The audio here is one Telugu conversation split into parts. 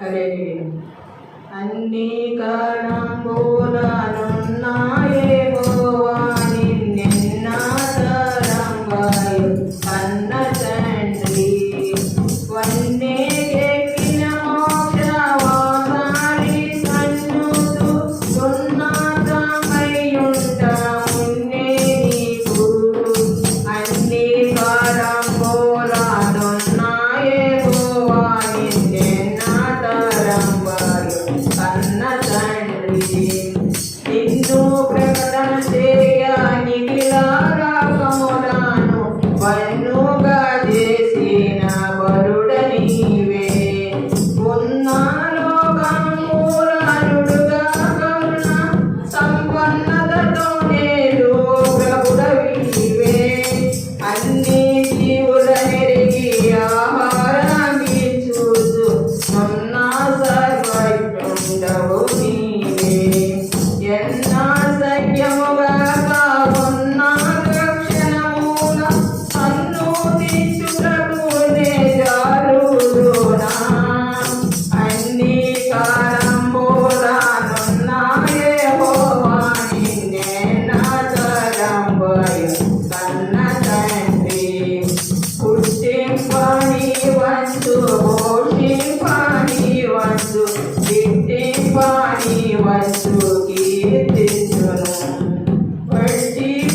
హరే అన్నీ కారణంబోనాయే భోవా నిన్నెన్నా తరంబాయు అన్న రాకమునాను పన్నుగా చేసిన వరుడని నీవే. ఉన్నాలో కరుణ సంపన్నతో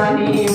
I need you.